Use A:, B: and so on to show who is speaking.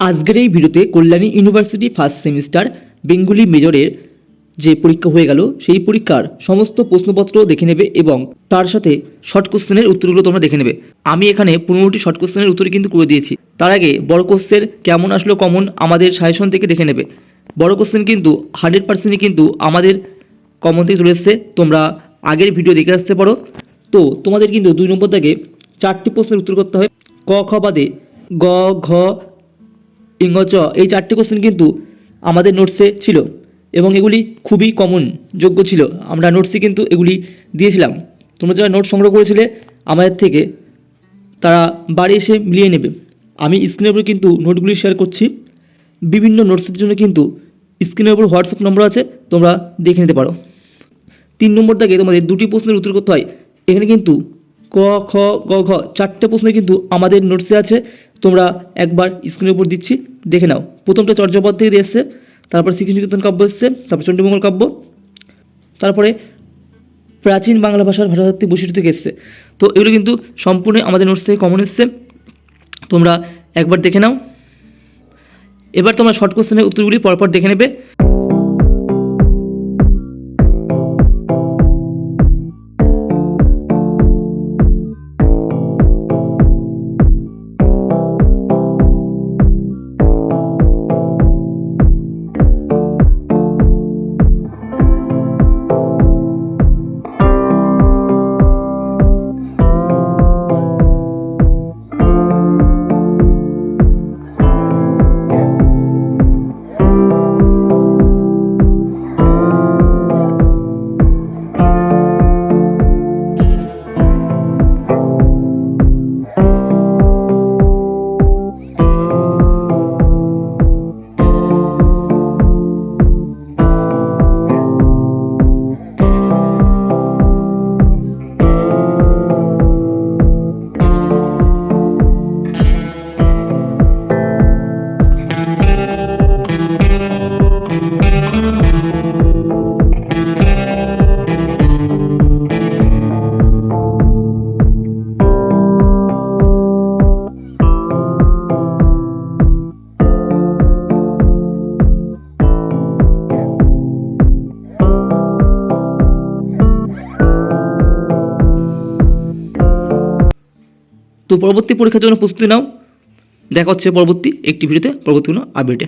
A: আজকের এই ভিডিওতে Kalyani university first semester Bengali মেজরের যে পরীক্ষা হয়ে গেল, সেই পরীক্ষার সমস্ত প্রশ্নপত্র দেখে নেবে এবং তার সাথে শর্ট কোশ্চেনের উত্তরগুলো তোমরা দেখে নেবে। আমি এখানে পনেরোটি শর্ট কোশ্চেনের উত্তর কিন্তু করে দিয়েছি। তার আগে বড় কোশ্চেন কেমন আসলো কমন আমাদের সাজেশন থেকে দেখে নেবে। বড় কোশ্চেন কিন্তু হান্ড্রেড পার্সেন্টই কিন্তু আমাদের কমন থেকে চলে এসছে। তোমরা আগের ভিডিও দেখে আসতে পারো। তো তোমাদের কিন্তু দুই নম্বর থেকে চারটি প্রশ্নের উত্তর করতে হবে। ক, খ বাদে গ, ঘ ইংচ এই চারটি কোশ্চেন কিন্তু আমাদের নোটসে ছিল এবং এগুলি খুবই কমন যোগ্য ছিল। আমরা নোটসে কিন্তু এগুলি দিয়েছিলাম। তোমরা যারা নোট সংগ্রহ করেছিলে আমাদের থেকে, তারা বাড়ি এসে মিলিয়ে নেবে। আমি স্ক্রিনের উপর কিন্তু নোটগুলি শেয়ার করছি। বিভিন্ন নোটসের জন্য কিন্তু স্ক্রিনের উপর হোয়াটসঅ্যাপ নম্বর আছে, তোমরা দেখে নিতে পারো। তিন নম্বর দাগে তোমাদের দুটি প্রশ্নের উত্তর করতে হয়। এখানে কিন্তু ক, খ, গ, ঘ চারটে প্রশ্ন কিন্তু আমাদের নোটসে আছে। তোমরা একবার স্ক্রিনের উপর দিচ্ছি, দেখে নাও। প্রথমটা চর্যাপদ থেকে দিয়ে এসছে, তারপর শ্রীকৃষ্ণ কীর্তন কাব্য এসছে, তারপর চণ্ডীমঙ্গল কাব্য, তারপরে প্রাচীন বাংলা ভাষার ভাষাতাত্ত্বিক বৈশিষ্ট্য থেকে এসছে। তো এগুলো কিন্তু সম্পূর্ণ আমাদের নোটস থেকে কমন এসছে। তোমরা একবার দেখে নাও। এবার তোমরা শর্ট কোশ্চেনের উত্তরগুলি পরপর দেখে নেবে। তো পরবর্তী পরীক্ষার জন্য প্রস্তুতি নাও। দেখা হচ্ছে পরবর্তী একটি ভিডিওতে। পরবর্তী কোনো আপডেটে